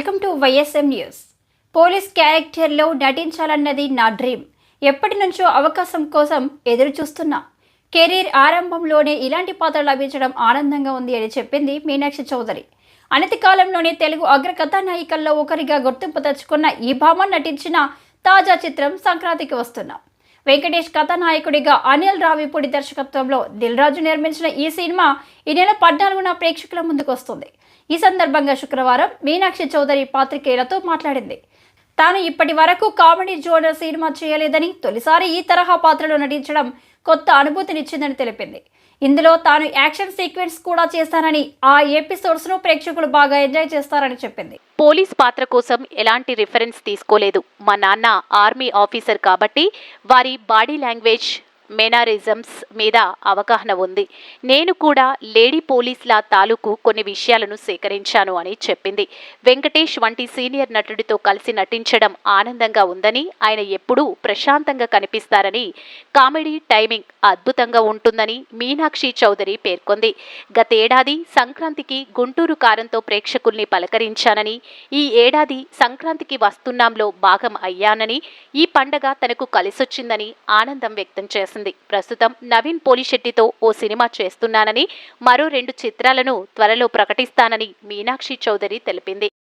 Welcome to YSM news. Police క్యారెక్టర్లో నటించాలన్నది నా డ్రీమ్. ఎప్పటి నుంచో అవకాశం కోసం ఎదురు చూస్తున్నా కెరీర్ ఆరంభంలోనే ఇలాంటి పాత్ర లభించడం ఆనందంగా ఉంది అని చెప్పింది మీనాక్షి చౌదరి. అనతి కాలంలోనే తెలుగు అగ్ర కథానాయికల్లో ఒకరిగా గుర్తింపు తెచ్చుకున్న ఈ భామ నటించిన తాజా చిత్రం సంక్రాంతికి వస్తున్నా. వెంకటేష్ కథానాయకుడిగా అనిల్ రావిపూడి దర్శకత్వంలో దిల్ రాజు నిర్మించిన ఈ సినిమా ఈ నెల పద్నాలుగున ప్రేక్షకుల ముందుకు వస్తుంది ఈ సందర్భంగా శుక్రవారం మీనాక్షి చౌదరి పాత్రికేయులతో మాట్లాడింది. తాను ఇప్పటి వరకు కామెడీ జోనర్ సినిమా చేయలేదని తొలిసారి ఈ తరహా పాత్రలో నటించడం కొత్త అనుభూతినిచ్చిందని తెలిపింది. ఇందులో తాను యాక్షన్ సీక్వెన్స్ కూడా చేస్తానని ఆ ఎపిసోడ్స్ను ప్రేక్షకులు బాగా ఎంజాయ్ చేస్తారని చెప్పింది. పోలీస్ పాత్ర కోసం ఎలాంటి రిఫరెన్స్ తీసుకోలేదు. మా నాన్న ఆర్మీ ఆఫీసర్ కాబట్టి వారి బాడీ లాంగ్వేజ్ మేనారిజమ్స్ మీద అవగాహన ఉంది. నేను కూడా లేడీ పోలీసుల తాలూకు కొన్ని విషయాలను సేకరించాను అని చెప్పింది. వెంకటేష్ వంటి సీనియర్ నటుడితో కలిసి నటించడం ఆనందంగా ఉందని ఆయన ఎప్పుడూ ప్రశాంతంగా కనిపిస్తారని కామెడీ టైమింగ్ అద్భుతంగా ఉంటుందని మీనాక్షి చౌదరి పేర్కొంది. గతేడాది సంక్రాంతికి గుంటూరు కారంతో ప్రేక్షకుల్ని పలకరించానని ఈ ఏడాది సంక్రాంతికి వస్తున్నాంలో భాగం అయ్యానని ఈ పండగ తనకు కలిసొచ్చిందని ఆనందం వ్యక్తం చేసింది. ప్రస్తుతం నవీన్ పోలిశెట్టితో ఓ సినిమా చేస్తున్నానని మరో రెండు చిత్రాలను త్వరలో ప్రకటిస్తానని మీనాక్షి చౌదరి తెలిపింది.